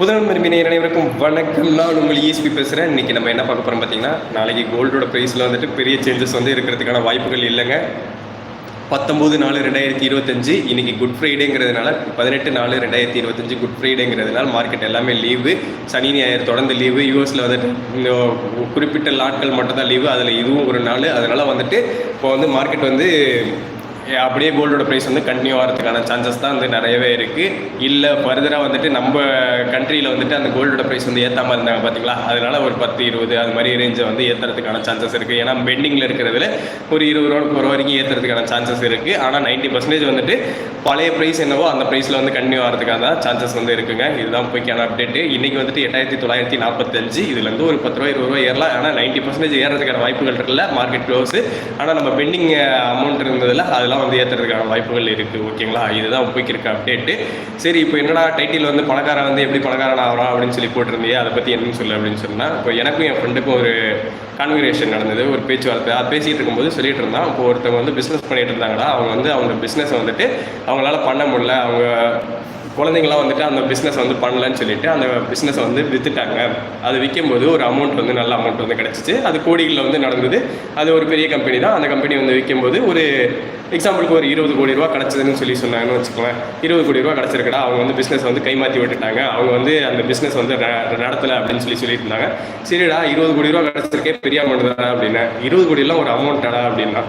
புதன் மருமினை அனைவருக்கும் வணக்கம். நான் உங்கள் ஈஸ்பி பேசுகிறேன் இன்றைக்கி நம்ம என்ன பார்க்க போகிறோம் பார்த்தீங்கன்னா நாளைக்கு கோல்டோட ப்ரைஸில் வந்துட்டு பெரிய சேஞ்சஸ் வந்து இருக்கிறதுக்கான வாய்ப்புகள் இல்லைங்க. பத்தொம்போது நாலு ரெண்டாயிரத்தி இருபத்தஞ்சு இன்றைக்கி குட் ஃப்ரைடேங்கிறதுனால பதினெட்டு நாலு ரெண்டாயிரத்தி இருபத்தஞ்சு குட் ஃப்ரைடேங்கிறதுனால மார்க்கெட் எல்லாமே லீவு சனி ஞாயிறு தொடர்ந்து லீவு யூஎஸில் வந்துட்டு குறிப்பிட்ட நாட்கள் மட்டும் தான் லீவு அதில் இதுவும் ஒரு நாள். அதனால் வந்துட்டு இப்போ வந்து மார்க்கெட் வந்து அப்படியே கோல்டோட ப்ரைஸ் வந்து கண்டினியூ ஆகிறதுக்கான சான்சஸ் தான் வந்து நிறையவே இருக்குது இல்லை ஃபர்தராக வந்துட்டு நம்ம கண்ட்ரியில் வந்துட்டு அந்த கோல்டோட ப்ரைஸ் வந்து ஏற்றாமல் இருந்தாங்க பார்த்தீங்களா அதனால் ஒரு பத்து இருபது அது மாதிரி ரேஞ்சை வந்து ஏற்றுறதுக்கான சான்சஸ் இருக்குது ஏன்னா பெண்டிங்கில் இருக்கிறதுல ஒரு இருபது ரூபா போகிற வரைக்கும் ஏற்றுறதுக்கான சான்சஸ் இருக்குது ஆனால் நைன்ட்டி பர்சன்டேஜ் வந்துட்டு பழைய ப்ரைஸ் என்னவோ அந்த ப்ரைஸில் வந்து கண்டினியூ ஆகிறதுக்கான தான் சான்சஸ் வந்து இருக்குங்க. இதுதான் போய்க்கான அப்டேட்டு இன்றைக்கி வந்துட்டு எட்டாயிரத்தி தொள்ளாயிரத்தி நாற்பத்தஞ்சு இதுலேருந்து ஒரு பத்து ரூபா இருபது ரூபா ஏறலாம். ஆனால் நைன்ட்டி பர்சன்டேஜ் ஏறதுக்கான வாய்ப்புகள் இருக்குல்ல மார்க்கெட் க்ளோஸு ஆனால் நம்ம பெண்டிங் அமௌண்ட் இருந்ததில் அதெல்லாம் வந்து ஏற்றுறதுக்கான வாய்ப்புகள் இருக்குது ஓகேங்களா? இதுதான் போய்க்கு அப்படின்ட்டு அப்டேட்டு சரி இப்போ என்னடா டைட்டில் வந்து பணக்காரன் வந்து எப்படி பணக்காரன் ஆகிறான் அப்படின்னு சொல்லி போட்டிருந்தியே அதை பற்றி என்னன்னு சொல்லு அப்படின்னு சொன்னால் இப்போ எனக்கும் என் ஃப்ரெண்டுக்கும் ஒரு கான்வர்சேஷன் நடந்தது ஒரு பேச்சுவார்த்தை. அது பேசிகிட்டு இருக்கும்போது சொல்லிட்டு இருந்தான். இப்போ ஒருத்தவங்க வந்து பிஸ்னஸ் பண்ணிட்டு இருந்தாங்களா அவங்க வந்து அவங்க பிஸ்னஸ் வந்துட்டு அவங்களால பண்ண முடியல. அவங்க குழந்தைங்களாம் வந்துட்டு அந்த பிஸ்னஸ் வந்து பண்ணலன்னு சொல்லிட்டு அந்த பிஸ்னஸை வந்து விற்றுட்டாங்க அது விற்கும்போது ஒரு அமௌண்ட் வந்து நல்ல அமௌண்ட் வந்து கிடச்சிச்சு. அது கோடிகளில் வந்து நடந்தது. அது ஒரு பெரிய கம்பெனி தான். அந்த கம்பெனி வந்து விற்கும்போது ஒரு எக்ஸாம்பிளுக்கு ஒரு இருபது கோடி ரூபா கிடச்சதுன்னு சொல்லி சொன்னாங்கன்னு வச்சுக்கோங்களேன். இருபது கோடி ரூபா கிடச்சிருக்கடா அவங்க வந்து பிஸ்னஸ் வந்து கைமாற்றி விட்டுட்டாங்க. அவங்க வந்து அந்த பிஸ்னஸ் வந்து ந- நடத்தலை அப்படின்னு சொல்லி சொல்லியிருந்தாங்க. சரிடா இருபது கோடி ரூபா கிடச்சிருக்கே பெரிய அமௌண்ட் தானே அப்படின்னா. இருபது கோடியெல்லாம் ஒரு அமௌண்ட்டாடா அப்படின்னா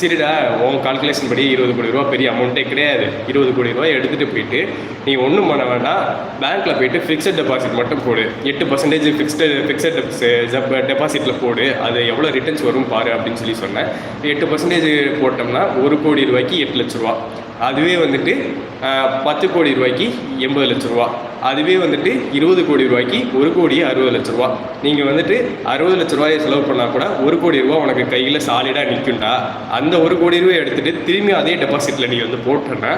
சரிடா உன் கால்குலேஷன் படி இருபது கோடி ரூபா பெரிய அமௌண்ட்டே கிடையாது. இருபது கோடி ரூபாய் எடுத்துகிட்டு போயிட்டு நீ ஒன்றும் பண்ண வேண்டாம். பேங்க்கில் போயிட்டு ஃபிக்ஸட் டெபாசிட் மட்டும் போடு. எட்டு பர்சன்டேஜ் ஃபிக்ஸ்டு ஃபிக்ஸட் டெபாசிட்டில் போடு. அது எவ்வளோ ரிட்டர்ன்ஸ் வரும் பாரு அப்படின்னு சொல்லி சொன்னேன். எட்டு பர்சன்டேஜ் போட்டோம்னா ஒரு கோடி ரூபாய்க்கு எட்டு லட்ச ரூபா. அதுவே வந்துட்டு பத்து கோடி ரூபாய்க்கு எண்பது லட்ச ரூபா. அதுவே வந்துட்டு இருபது கோடி ரூபாய்க்கு ஒரு கோடி அறுபது லட்ச ரூபா. நீங்கள் வந்துட்டு அறுபது லட்ச ரூபாயை செலவு பண்ணால் கூட ஒரு கோடி ரூபா உனக்கு கையில் சாலிடாக நிற்கும்டா அந்த ஒரு கோடி ரூபாய் எடுத்துகிட்டு திரும்பி அதே டெபாசிட்டில் நீ வந்து போட்டேன்னா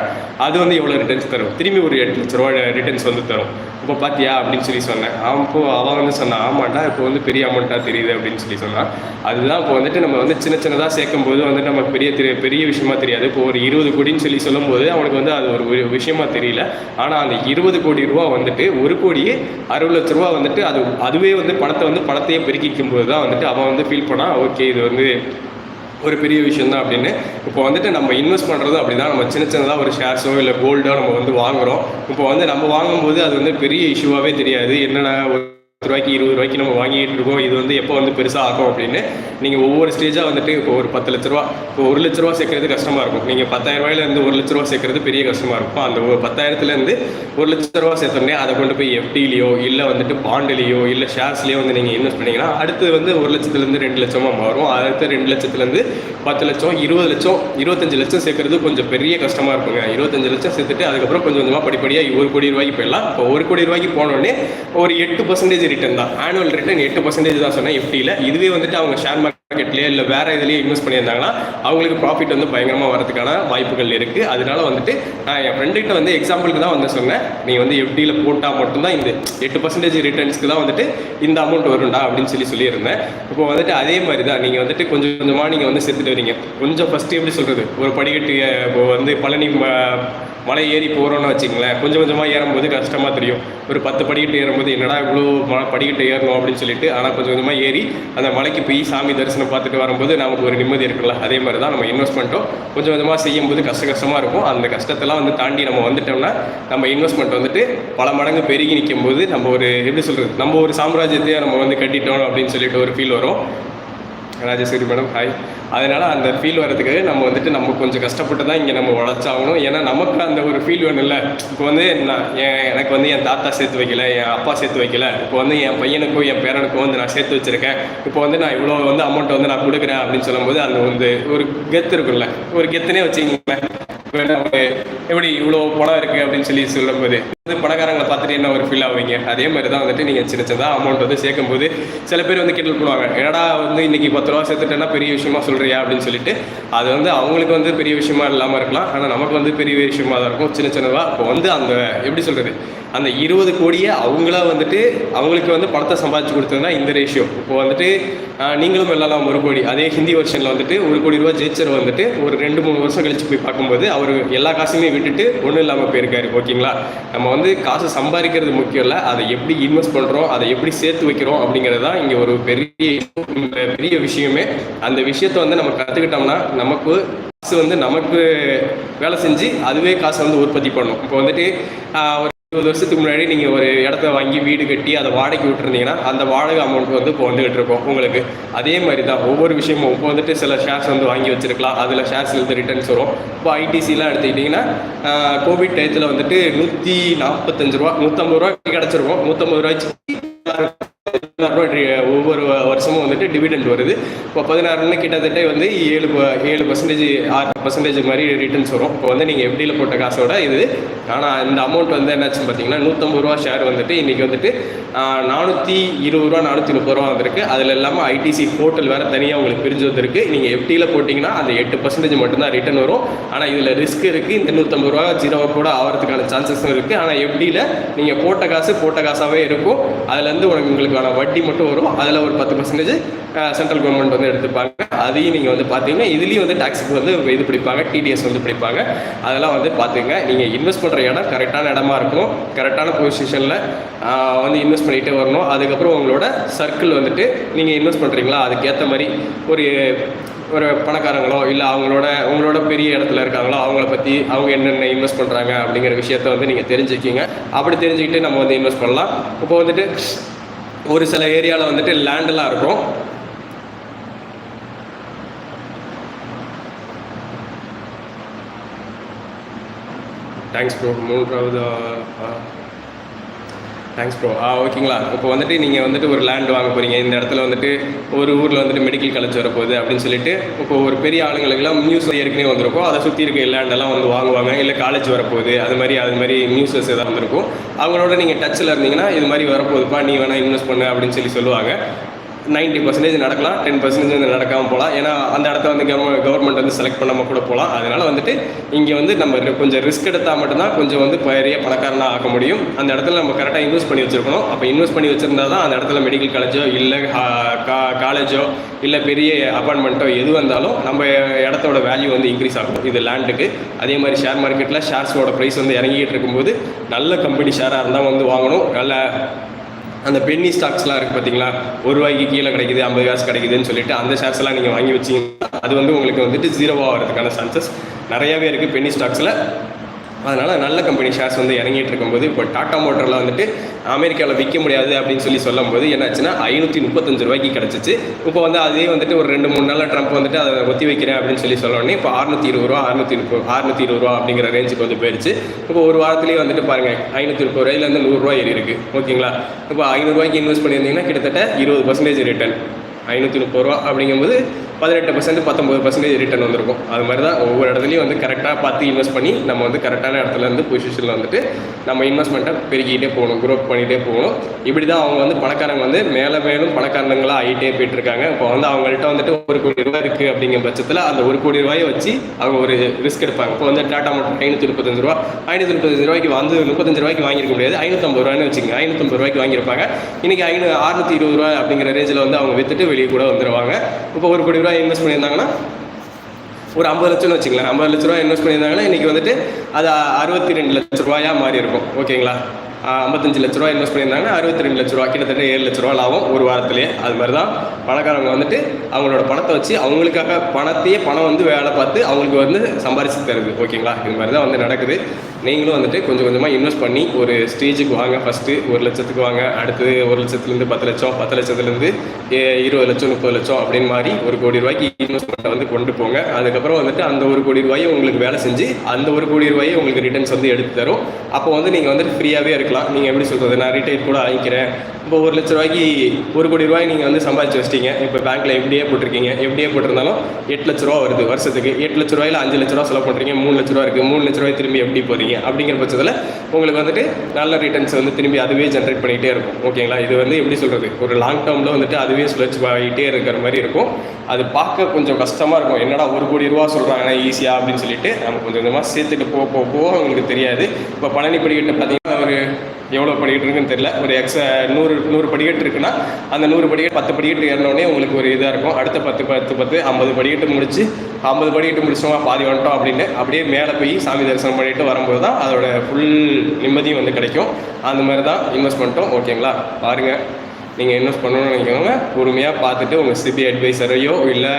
அது வந்து எவ்வளோ ரிட்டர்ன்ஸ் தரும்? திரும்பி ஒரு எட்டு லட்ச ரூபா ரிட்டர்ன்ஸ் வந்து தரும். இப்போ பார்த்தியா அப்படின்னு சொல்லி சொன்னேன். அவன் இப்போ அவன் வந்து சொன்னான் ஆமாண்டா இப்போ வந்து பெரிய அமௌண்ட்டாக தெரியுது அப்படின்னு சொல்லி சொன்னான். அதுதான் இப்போ வந்துட்டு நம்ம வந்து சின்ன சின்னதாக சேர்க்கும் போது வந்துட்டு நமக்கு பெரிய தெரிய பெரிய விஷயமா தெரியாது. இப்போ ஒரு இருபது கோடின்னு சொல்லி சொல்லும்போது அவனுக்கு வந்து அது ஒரு விஷயமா தெரியல. ஆனால் அந்த இருபது கோடி ரூபா வந்துட்டு ஒரு கோடியே அறுபது லட்ச ரூபா வந்துட்டு அது அதுவே வந்து பணத்தை வந்து பணத்தையே பெருக்கிக்கும் போது தான் வந்துட்டு அவன் வந்து ஃபீல் பண்ணான் ஓகே இது வந்து ஒரு பெரிய விஷயம் தான் அப்படின்னு. இப்போ வந்துட்டு நம்ம இன்வெஸ்ட் பண்ணுறது அப்படி தான் நம்ம சின்ன சின்னதாக ஒரு ஷேர்ஸோ இல்லை கோல்டோ நம்ம வந்து வாங்குகிறோம் இப்போ வந்து நம்ம வாங்கும்போது அது வந்து பெரிய இஷ்யூவாகவே தெரியாது. என்னென்ன ஒரு பத்து ரூபாய்க்கு இருபது ரூபாய்க்கு நம்ம வாங்கிட்டு இருக்கோம். இது வந்து எப்போ வந்து பெருசாக ஆகும் அப்படின்னு நீங்கள் ஒவ்வொரு ஸ்டேஜாக வந்துட்டு இப்போ ஒரு பத்து லட்ச ரூபா இப்போ ஒரு லட்ச ரூபா சேர்க்கறது கஷ்டமாக இருக்கும். நீங்கள் பத்தாயிரம் ரூபாயிலேருந்து ஒரு லட்ச ரூபா சேர்க்கறது பெரிய கஷ்டமாக இருக்கும். அந்த ஒரு பத்தாயிரத்துலேருந்து ஒரு லட்ச ரூபா சேர்த்தோடனே அதை கொண்டு போய் எஃப்டிலேயோ இல்லை வந்துட்டு பாண்டுலேயோ இல்லை ஷேர்ஸ்லேயோ வந்து நீங்கள் இன்வெஸ்ட் பண்ணீங்கன்னா அடுத்து வந்து ஒரு லட்சத்துலேருந்து ரெண்டு லட்சமாக மாறும். அடுத்து ரெண்டு லட்சத்துலேருந்து பத்து லட்சம் இருபது லட்சம் இருபத்தஞ்சு லட்சம் சேர்க்கறது கொஞ்சம் பெரிய கஷ்டமாக இருக்குங்க. இருபத்தஞ்சு லட்சம் சேர்த்துட்டு அதுக்கப்புறம் கொஞ்சம் கொஞ்சமாக படிப்படியாக ஒரு கோடி ரூபாய்க்கு போயிடலாம். இப்போ ஒரு கோடி ரூபாய்க்கு போனோடனே ஒரு எட்டு பர்சன்டேஜ் ரிட்டர்ன் தான். ஆனுவல் ரிட்டர்ன் எட்டு பர்சன்டேஜ் தான் சொன்னேன் எஃப்டியில் இதுவே வந்துட்டு அவங்க ஷேர் மார்க்கெட்லேயே இல்லை வேறு இதுலேயே இன்வெஸ்ட் பண்ணியிருந்தாங்கன்னா அவங்களுக்கு ப்ராஃபிட் வந்து பயங்கரமாக வரதுக்கான வாய்ப்புகள் இருக்குது அதனால வந்துட்டு நான் என் ஃப்ரெண்டுகிட்ட வந்து எக்ஸாம்பிளுக்கு தான் வந்து சொன்னேன். நீ வந்து எஃப்டியில் போட்டால் மட்டும்தான் இந்த எட்டு பர்சன்டேஜ் ரிட்டர்ன்ஸ்க்கு தான் வந்துட்டு இந்த அமௌண்ட் வரும்டா அப்படின்னு சொல்லி சொல்லியிருந்தேன். இப்போ வந்துட்டு அதே மாதிரி தான் நீங்கள் வந்துட்டு கொஞ்சம் கொஞ்சமாக நீங்கள் வந்து சேர்த்துட்டு வரீங்க. கொஞ்சம் ஃபஸ்ட்டு எப்படி சொல்கிறது ஒரு படிக்கட்டு இப்போ வந்து பழனி ம- மலை ஏறி போகிறோன்னு வச்சுங்களேன் கொஞ்சம் கொஞ்சமாக ஏறும்போது கஷ்டமாக தெரியும். ஒரு பத்து படிக்கட்டு ஏறும்போது என்னடா இவ்வளோ படிக்கட்டு ஏறணும் அப்படின்னு சொல்லிட்டு ஆனால் கொஞ்சம் கொஞ்சமாக ஏறி அந்த மலைக்கு போய் சாமி தரிசனம் பார்த்துட்டு வரும்போது நமக்கு ஒரு நிம்மதி இருக்குல்ல? அதே மாதிரி தான் நம்ம இன்வெஸ்ட்மெண்ட்டும் கொஞ்சம் கொஞ்சமாக செய்யும்போது கஷ்ட கஷ்டமாக இருக்கும். அந்த கஷ்டத்தெல்லாம் வந்து தாண்டி நம்ம வந்துட்டோம்னா நம்ம இன்வெஸ்ட்மெண்ட் வந்துட்டு பல மடங்கு பெருகி நிற்கும் போது நம்ம ஒரு எப்படி சொல்கிறது நம்ம ஒரு சாம்ராஜ்யத்தையே நம்ம வந்து கட்டிட்டோம் அப்படின்னு சொல்லிட்டு ஒரு ஃபீல் வரும். ராஜேஸ்வரி மேடம் ஹாய் அதனால் அந்த ஃபீல் வரதுக்கு நம்ம வந்துட்டு நம்ம கொஞ்சம் கஷ்டப்பட்டு தான் இங்கே நம்ம உழைச்சாகணும். ஏன்னா நமக்கு அந்த ஒரு ஃபீல் வேணும்ல இப்போ வந்து நான் என் எனக்கு வந்து என் தாத்தா சேர்த்து வைக்கல என் அப்பா சேர்த்து வைக்கல. இப்போ வந்து என் பையனுக்கும் என் பேரனுக்கும் வந்து நான் சேர்த்து வச்சுருக்கேன். இப்போ வந்து நான் இவ்வளோ வந்து அமௌண்ட் வந்து நான் கொடுக்குறேன் அப்படின்னு சொல்லும்போது அந்த வந்து ஒரு கெத்து இருக்கும்ல. ஒரு கெத்துனே வச்சுக்கோங்களேன். இப்போ எப்படி இவ்வளோ பணம் இருக்குது அப்படின்னு சொல்லி சொல்லும்போது வந்து பணக்காரங்களை பார்த்து என்ன ஒரு ஃபீல் ஆவீங்க அதே மாதிரி தான் வந்துட்டு நீங்கள் சின்ன சின்னதாக அமௌண்ட் வந்து சேர்க்கும்போது சில பேர் வந்து கிண்டல் பண்ணுவாங்க. என்னடா வந்து இன்னைக்கு பத்து ரூபா சேர்த்துட்டேன்னா பெரிய விஷயமா சொல்கிறியா அப்படின்னு சொல்லிட்டு அது வந்து அவங்களுக்கு வந்து பெரிய விஷயமா இல்லாமல் இருக்கலாம். ஆனால் நமக்கு வந்து பெரிய விஷயமா தான் இருக்கும். சின்ன சின்னதாக இப்போ வந்து அந்த எப்படி சொல்கிறது அந்த இருபது கோடியை அவங்களா வந்துட்டு அவங்களுக்கு வந்து பணத்தை சம்பாதிச்சு கொடுத்ததுனா இந்த ரேஷியோ இப்போ வந்துட்டு நீங்களும் வெல்லலாம் ஒரு கோடி. அதே ஹிந்தி வருஷனில் வந்துட்டு ஒரு கோடி ரூபா ஜெயிச்சர் வந்துட்டு ஒரு ரெண்டு மூணு வருஷம் கழிச்சு போய் பார்க்கும்போது அவர் எல்லா காசுமே விட்டுட்டு ஒன்றும் இல்லாமல் போயிருக்காரு. ஓகேங்களா? நம்ம வந்து காசு சம்பாதிக்கிறது முக்கியம் இல்லை. அதை எப்படி இன்வெஸ்ட் பண்ணுறோம் அதை எப்படி சேர்த்து வைக்கிறோம் அப்படிங்கிறது தான் இங்கே ஒரு பெரிய பெரிய விஷயமே. அந்த விஷயத்தை வந்து நம்ம கற்றுக்கிட்டோம்னா நமக்கு காசு வந்து நமக்கு வேலை செஞ்சு அதுவே காசை வந்து உற்பத்தி பண்ணும். இப்போ வந்துட்டு ஒரு இருபது வருஷத்துக்கு முன்னாடி நீங்கள் ஒரு இடத்த வாங்கி வீடு கட்டி அதை வாடகைக்கு விட்டுருந்தீங்கன்னா அந்த வாடகை அமௌண்ட் வந்து இப்போ வந்துகிட்டு இருக்கும் உங்களுக்கு. அதே மாதிரி தான் ஒவ்வொரு விஷயமும். இப்போ வந்துட்டு சில ஷேர்ஸ் வந்து வாங்கி வச்சிருக்கலாம். அதில் ஷேர்ஸ்லேருந்து ரிட்டர்ன்ஸ் வரும். இப்போ ஐடிசிலாம் எடுத்துக்கிட்டிங்கன்னா கோவிட் டயத்தில் வந்துட்டு நூற்றி நாற்பத்தஞ்சு ரூபா நூற்றம்பது ரூபா கிடச்சிருக்கும். நூற்றம்பது ரூபாய்க்கு ஒவ்வொரு வருஷமும் வந்துட்டு டிவிடெண்ட் வருது. இப்போ பதினாறுன்னு கிட்டத்தட்ட வந்து ஏழு ப- ஏழு பர்சன்டேஜ் ஆறு பர்சன்டேஜ் மாதிரி ரிட்டர்ன்ஸ் வரும். இப்போ வந்து நீங்கள் எப்படியில் போட்ட காசோட இது ஆனால் இந்த அமௌண்ட் வந்து என்னாச்சுன்னு பார்த்தீங்கன்னா நூற்றம்பது ரூபா ஷேர் வந்துட்டு இன்றைக்கி வந்துட்டு நானூற்றி இருபது ரூபா நானூற்றி முப்பது ரூபா வந்திருக்கு. அதில் இல்லாமல் ஐடிசி போர்ட்டல் வேறு தனியாக உங்களுக்கு பிரிஞ்சு வந்திருக்கு. நீங்கள் எஃப்டியில் போட்டிங்கன்னா அந்த எட்டு பர்சன்டேஜ் மட்டும்தான் ரிட்டர்ன் வரும். ஆனால் இதில் ரிஸ்க் இருக்குது இந்த நூற்றம்பது ரூபா ஜீரோ கூட ஆகிறதுக்கான சான்சஸும் இருக்குது ஆனால் எஃப்டியில் நீங்கள் போட்ட காசு போட்ட காசாகவே இருக்கும். அதுலேருந்து உனக்கு உங்களுக்கான வட்டி மட்டும் வரும். அதில் ஒரு பத்து பர்சன்டேஜ் சென்ட்ரல் கவர்மெண்ட் வந்து எடுத்துப்பாங்க. அதையும் நீங்கள் வந்து பார்த்தீங்கன்னா இதுலேயும் வந்து டேக்ஸுக்கு வந்து இது பிடிப்பாங்க டிடிஎஸ் வந்து பிடிப்பாங்க. அதெல்லாம் வந்து பார்த்துங்க நீங்கள் இன்வெஸ்ட் பண்ணுற இடம் கரெக்டான இடமா இருக்கும். கரெக்டான பொசிஷனில் வந்து இன்வெஸ்ட் பண்ணிகிட்டே வரணும். அதுக்கப்புறம் உங்களோட சர்க்கிள் வந்துட்டு நீங்கள் இன்வெஸ்ட் பண்ணுறீங்களா அதுக்கேற்ற மாதிரி ஒரு ஒரு பணக்காரங்களோ இல்லை அவங்களோட உங்களோட பெரிய இடத்துல இருக்காங்களோ அவங்கள பற்றி அவங்க என்னென்ன இன்வெஸ்ட் பண்ணுறாங்க அப்படிங்கிற விஷயத்த வந்து நீங்கள் தெரிஞ்சுக்கிங்க. அப்படி தெரிஞ்சுக்கிட்டு நம்ம வந்து இன்வெஸ்ட் பண்ணலாம். இப்போ வந்துட்டு ஒரு சில ஏரியாவில் வந்துட்டு லேண்டெல்லாம் இருக்கும். தேங்க்ஸ் ப்ரோ மூன்றாவது தேங்க்ஸ் ப்ரோ ஆ ஓகேங்களா இப்போ வந்துட்டு நீங்கள் வந்துட்டு ஒரு லேண்ட் வாங்க போகிறீங்க இந்த இடத்துல வந்துட்டு ஒரு ஊரில் வந்துட்டு மெடிக்கல் காலேஜ் வரப்போகுது அப்படின்னு சொல்லிட்டு இப்போ ஒரு பெரிய ஆளுங்களுக்கெல்லாம் நியூஸ் ஏற்கனவே வந்திருக்கும். அதை சுற்றி இருக்க லேண்டெல்லாம் வந்து வாங்குவாங்க. இல்லை காலேஜ் வரப்போகுது. அது மாதிரி அது மாதிரி நியூஸஸ் ஏதாவது வந்திருக்கும். அவங்களோட நீங்கள் டச்சில் இருந்தீங்கன்னா இது மாதிரி வரப்போகுதுப்பா. நீ வேணால் இன்வெஸ்ட் பண்ணு அப்படின்னு சொல்லி சொல்லுவாங்க. 90% பர்சன்டேஜ் நடக்கலாம் டென் பர்சன்டேஜ் வந்து நடக்காமல் போகலாம். ஏன்னா அந்த இடத்த வந்து கவர்மெண்ட் கவர்மெண்ட் வந்து செலக்ட் பண்ணாமல் கூட போகலாம். அதனால் வந்துட்டு இங்கே வந்து நம்ம கொஞ்சம் ரிஸ்க் எடுத்தால் மட்டும்தான் கொஞ்சம் வந்து பெரிய பணக்காரனாக ஆக்க முடியும். அந்த இடத்துல நம்ம கரெக்டாக இன்வெஸ்ட் பண்ணி வச்சிருக்கணும். அப்போ இன்வெஸ்ட் பண்ணி வச்சுருந்தா தான் அந்த இடத்துல மெடிக்கல் காலேஜோ இல்லை காலேஜோ இல்லை பெரிய அப்பார்ட்மெண்ட்டோ எது வந்தாலும் நம்ம இடத்தோட வேல்யூ வந்து இன்க்ரீஸ் ஆகும். இது லேண்டுக்கு அதே மாதிரி ஷேர் மார்க்கெட்டில் ஷேர்ஸோட ப்ரைஸ் வந்து இறங்கிட்டு இருக்கும்போது நல்ல கம்பெனி ஷேராக இருந்தால் வந்து வாங்கணும். நல்ல அந்த பென்னி ஸ்டாக்ஸ்லாம் இருக்குது பார்த்தீங்களா ஒரு ரூபாய்க்கு கீழே கிடைக்குது ஐம்பது காசு கிடைக்குதுன்னு சொல்லிட்டு அந்த ஷேர்ஸ் எல்லாம் நீங்கள் வாங்கி வச்சிங்கன்னா அது வந்து உங்களுக்கு வந்துட்டு ஜீரோவாக வரதுக்கான சான்சஸ் நிறையாவே இருக்குது பென்னி ஸ்டாக்ஸில் அதனால் நல்ல கம்பெனி ஷேர்ஸ் வந்து இறங்கிட்டு இருக்கும்போது இப்போ டாட்டா மோட்டரில் வந்துட்டு அமெரிக்காவில் விற்க முடியாது அப்படின்னு சொல்லி சொல்லும்போது என்னாச்சுன்னா ஐநூற்றி முப்பத்தஞ்சு ரூபாய்க்கு கிடச்சிச்சு. இப்போ வந்து அதே வந்துட்டு ஒரு ரெண்டு மூணு நாளில் ட்ரம்ப் வந்துட்டு அதை ஒத்தி வைக்கிறேன் அப்படின்னு சொல்லி சொல்ல இப்போ அறுநூத்தி இருபது ரூபா அறுநூத்தி முப்பது அறுநூத்தி இருபது ரூபா அப்படிங்கிற ரேஞ்சுக்கு வந்து போயிடுச்சு. இப்போ ஒரு வாரத்துலேயே வந்துட்டு பாருங்கள் ஐநூற்றி முப்பது ரூபாயிலேருந்து நூறுரூவா ஏறி இருக்கு. ஓகேங்களா? இப்போ ஐநூறுரூவாய்க்கு இன்வெஸ்ட் பண்ணியிருந்தீங்கன்னா கிட்டத்தட்ட இருபது பர்சன்டேஜ் ரிட்டர்ன் ஐநூற்றி முப்பது ரூபா அப்படிங்கும்போது பதினெட்டு பர்சன்ட் பத்தொம்பது பர்சன்டேஜ் ரிட்டர்ன் வந்திருக்கும். அது மாதிரி தான் ஒவ்வொரு இடத்துலையும் வந்து கரெக்டாக பார்த்து இன்வெஸ்ட் பண்ணி நம்ம வந்து கரெக்டான இடத்துல இருந்து பொசிஷனில் வந்துட்டு நம்ம இன்வெஸ்ட்மெண்ட்டை பெருக்கிட்டே போகணும் க்ரோத் பண்ணிகிட்டே போகணும். இப்படி தான் அவங்க வந்து பணக்காரங்க வந்து மேலே மேலும் பணக்காரங்களாக ஆகிட்டே போயிட்டு இருக்காங்க இப்போ வந்து அவங்கள்ட்ட வந்துட்டு ஒரு கோடி ரூபாய் இருக்குது அப்படிங்கிற பட்சத்தில் அந்த ஒரு கோடி ரூபாயை வச்சு அவங்க ஒரு ரிஸ்க் எடுப்பாங்க. இப்போ வந்து டாட்டா மோட்டர் ஐநூற்றி முப்பத்தஞ்சு ரூபா ஐநூற்றி முப்பத்தஞ்சு ரூபாய்க்கு வந்து முப்பத்தஞ்சு ரூபாய்க்கு வாங்கியிருக்க முடியாது. ஐநூற்றம்பது ரூபாய்னு வச்சுக்கோங்க. ஐநூற்றம்பது ரூபாய்க்கு வாங்கியிருப்பாங்க. இன்னைக்கு ஐநூறு அறுநூத்தி இருபது ரூபாய் அப்படிங்கிற ரேஞ்சில் வந்து அவங்க விற்றுட்டு வெளியே கூட வந்துடுவாங்க இப்போ ஒரு கோடி ரூபாய் இன்வெஸ்ட் பண்ணியிருந்தாங்கன்னா ஒரு ஐம்பது லட்சம்னு வச்சுக்கலாம் ஐம்பது லட்ச ரூபா இன்வெஸ்ட் பண்ணியிருந்தாங்கன்னா இன்றைக்கி வந்துட்டு அது அறுபத்தி ரெண்டு லட்ச ரூபாயா மாறி இருக்கும் ஓகேங்களா? ஐம்பத்தஞ்சு லட்ச ரூபா இன்வெஸ்ட் பண்ணியிருந்தாங்கன்னா அறுபத்தி ரெண்டு லட்ச ரூபா கிட்டத்தட்ட ஏழு லட்ச ரூபா லாபம் ஒரு வாரத்திலேயே. அது மாதிரி தான் பணக்காரங்க வந்துட்டு அவங்களோட பணத்தை வச்சு அவங்களுக்காக பணத்தையே பணம் வந்து வேலை பார்த்து அவங்களுக்கு வந்து சம்பாரிச்சு தருது. ஓகேங்களா? இது மாதிரி தான் வந்து நடக்குது. நீங்களும் வந்துட்டு கொஞ்சம் கொஞ்சமாக இன்வெஸ்ட் பண்ணி ஒரு ஸ்டேஜுக்கு வாங்க. ஃபஸ்ட்டு ஒரு லட்சத்துக்கு வாங்க. அடுத்தது ஒரு லட்சத்துலேருந்து பத்து லட்சம் பத்து லட்சத்துலேருந்து ஏ- இருபது லட்சம் முப்பது லட்சம் அப்படின்னு மாதிரி ஒரு கோடி ரூபாய்க்கு இன்வெஸ்ட்மெண்ட்டை வந்து கொண்டு போங்க. அதுக்கப்புறம் வந்துட்டு அந்த ஒரு கோடி ரூபாயை உங்களுக்கு வேலை செஞ்சு அந்த ஒரு கோடி ரூபாயை உங்களுக்கு ரிட்டர்ன்ஸ் வந்து எடுத்து தரும். அப்போ வந்து நீங்கள் வந்துட்டு ஃப்ரீயாகவே கேட்கலாம். நீங்கள் எப்படி சொல்கிறது நான் ரிட்டைல் கூட ஆகிக்கிறேன் இப்போ ஒரு லட்ச ரூபாய்க்கு ஒரு கோடி ரூபாய் நீங்கள் வந்து சம்பாதிச்சு வச்சிட்டீங்க. இப்போ பேங்க்கில் எப்படியே போட்டிருக்கீங்க? எப்படியே போட்டிருந்தாலும் எட்டு லட்ச ரூபா வருது வருஷத்துக்கு. எட்டு லட்ச ரூபாயில் அஞ்சு லட்ச ரூபா செலவு பண்ணுறீங்க மூணு லட்ச ரூபா இருக்குது மூணு லட்ச ரூபாய் திரும்பி எப்படி போகிறீங்க அப்படிங்கிற பட்சத்தில் உங்களுக்கு வந்துட்டு நல்ல ரிட்டர்ன்ஸ் வந்து திரும்பி அதுவே ஜென்ரேட் பண்ணிகிட்டே இருக்கும். ஓகேங்களா? இது வந்து எப்படி சொல்கிறது ஒரு லாங் டேர்மில் வந்துட்டு அதுவே சுழற்சி ஆகிட்டே இருக்கிற மாதிரி இருக்கும். அது பார்க்க கொஞ்சம் கஷ்டமாக இருக்கும். என்னடா ஒரு கோடி ரூபா சொல்கிறாங்க ஈஸியாக அப்படின்னு சொல்லிட்டு நம்ம கொஞ்சம் கொஞ்சமாக சேர்த்துட்டு போக போக போக உங்களுக்கு தெரியாது. இப்போ பழனி படிக்கிட்ட பார்த்தீங்கன்னா ஒரு எவ்வளோ படிக்கிட்டு இருக்குன்னு தெரியல. ஒரு எக்ஸ நூறு நூறு படிக்கட்டு இருக்குன்னா அந்த நூறு படிக்கட்டு பத்து படிக்கட்டு ஏறினோடனே உங்களுக்கு ஒரு இதாக இருக்கும். அடுத்த பத்து பத்து பத்து ஐம்பது படிக்கட்டு முடிச்சு ஐம்பது படிக்கட்டு முடிச்சோமா பாதி வந்துட்டோம் அப்படின்னு அப்படியே மேலே போய் சாமி தரிசனம் பண்ணிட்டு வரும்போது தான் அதோட ஃபுல் நிம்மதியும் வந்து கிடைக்கும். அந்த மாதிரி தான் இன்வெஸ்ட்மெண்ட்டும் ஓகேங்களா பாருங்கள் நீங்கள் இன்வெஸ்ட் பண்ணணும்னு நினைக்கிறவங்க பொறுமையாக பார்த்துட்டு உங்கள் சிபி அட்வைசரையோ இல்லை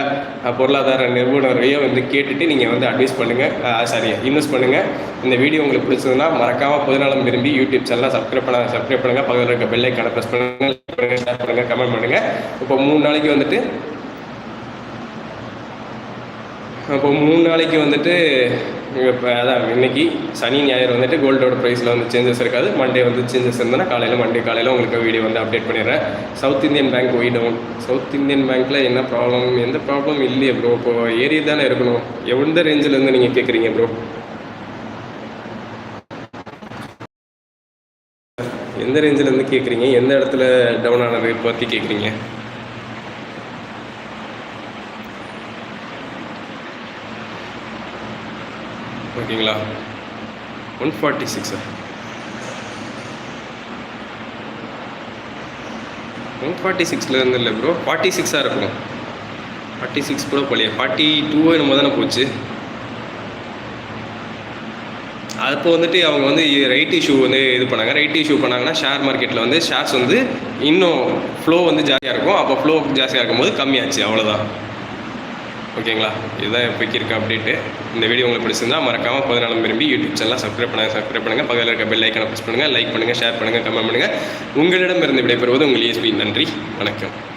பொருளாதார நிபுணரையோ வந்து கேட்டுட்டு நீங்கள் வந்து அட்வைஸ் பண்ணுங்கள் சாரி இன்வெஸ்ட் பண்ணுங்கள் இந்த வீடியோ உங்களுக்கு பிடிச்சதுன்னா மறக்காமல் பொதுநலம் விரும்பி யூடியூப் சேனலாக சப்ஸ்கிரைப் பண்ண சப்ஸ்கிரைப் பண்ணுங்கள் பக்கத்தில் இருக்க பெல் ஐக்கான ப்ரெஸ் பண்ணுங்கள் பண்ணுங்கள் ஷேர் பண்ணுங்கள் கமெண்ட் பண்ணுங்கள் இப்போ மூணு நாளைக்கு வந்துட்டு இப்போ மூணு நாளைக்கு வந்துட்டு இப்போ அதான் இன்னைக்கு சனி ஞாயிறு வந்துட்டு கோல்டோட ப்ரைஸில் வந்து சேஞ்சஸ் இருக்காது. மண்டே வந்து சேஞ்சஸ் இருந்ததுன்னா காலையில் மண்டே காலையில் உங்களுக்கு வீடியோ வந்து அப்டேட் பண்ணிடுறேன். South Indian bank why down South Indian பேங்க்கில் என்ன ப்ராப்ளம் எந்த ப்ராப்ளம் இல்லையே ப்ரோ இப்போ ஏறி தானே இருக்கணும். எந்த ரேஞ்சிலேருந்து நீங்கள் கேட்குறீங்க ப்ரோ எந்த ரேஞ்சிலேருந்து கேட்குறீங்க எந்த இடத்துல டவுன் ஆனது பற்றி கேட்குறீங்க ஓகேங்களா one forty six one forty சிக்ஸ்லேருந்து இல்லை ப்ரோ ஃபார்ட்டி சிக்ஸாக இருக்கும் ஃபார்ட்டி சிக்ஸ் கூட போலையே. ஃபார்ட்டி டூவோ என்னமோ தானே போச்சு. அப்போ வந்துட்டு அவங்க வந்து ரைட் இஷ்யூ வந்து இது பண்ணாங்க. ரைட் இஷ்யூ பண்ணாங்கன்னா ஷேர் மார்க்கெட்டில் வந்து ஷேர்ஸ் வந்து இன்னும் ஃப்ளோ வந்து ஜாஸ்தியாக இருக்கும். அப்போ ஃப்ளோ ஜாஸ்தியாக இருக்கும்போது கம்மியாச்சு. அவ்வளோதான் ஓகேங்களா? இதுதான் இப்போக்கி இருக்க அப்டேட்டு. இந்த வீடியோ உங்களுக்கு பிடிச்சிருந்தா மறக்காமல் பதினாலும் விரும்பி யூடியூப் சேனலாக சப்ஸ்கிரைப் பண்ணுங்கள் சப்ஸ்கிரைப் பண்ணுங்கள் பக்கத்தில் இருக்க பெல் ஐக்கனை ப்ரெஸ் பண்ணுங்கள் லைக் பண்ணுங்கள் ஷேர் பண்ணுங்கள் கமெண்ட் பண்ணுங்கள் உங்களிடம் இருந்து விடைபெறுவது உங்கள் இஎஸ்பி நன்றி வணக்கம்.